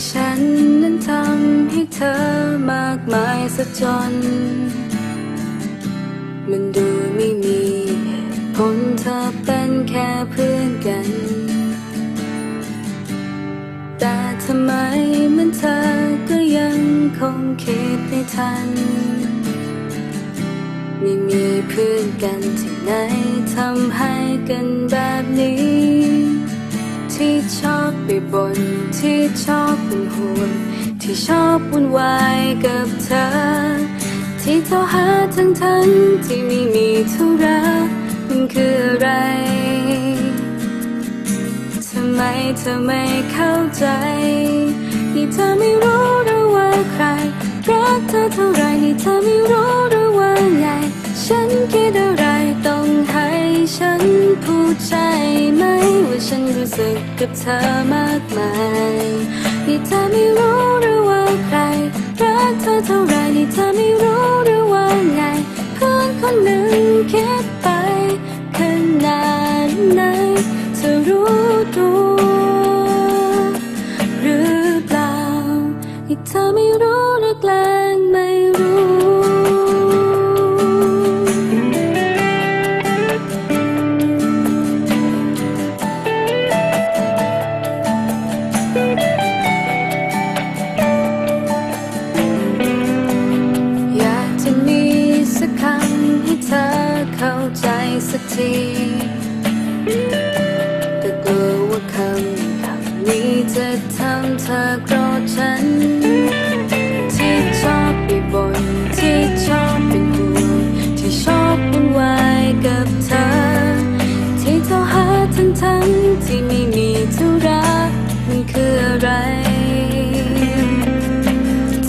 ที่ฉันนั้นทำให้เธอมากมายซะจน มันดูไม่มีเหตุผลเธอเป็นแค่เพื่อนกัน แต่ทำไมมันเธอก็ยังคงคิดไม่ทัน ไม่มีเพื่อนกันที่ไหนทำให้กันแบบนี้ ที่ชอบไปบน ที่ชอบเป็นห่วงที่ชอบวุ่นวายกับเธอ ที่เธอหาทั้งทั้งที่ไม่มีธุระมันคืออะไรทำไมเธอไม่เข้าใจนี่เธอไม่รู้หรือว่าใครรักเธอเท่าไรนี่เธอไม่รู้ ผู้ใจไหม ว่าฉันรู้สึกกับเธอมากมายนี่เธอไม่รู้หรือว่าใคร รักเธอเท่าไรนี่เธอไม่ ทีแต่กลัวว่าคำคำนี้จะทำเธอโกรธฉัน ที่ชอบไปบ่นที่ชอบเป็นห่วงที่ชอบวุ่นวายกับเธอ ที่เธอหาทั้งทั้งที่ไม่มีธุระมันคืออะไร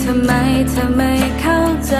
ทำไมเธอไม่เข้าใจ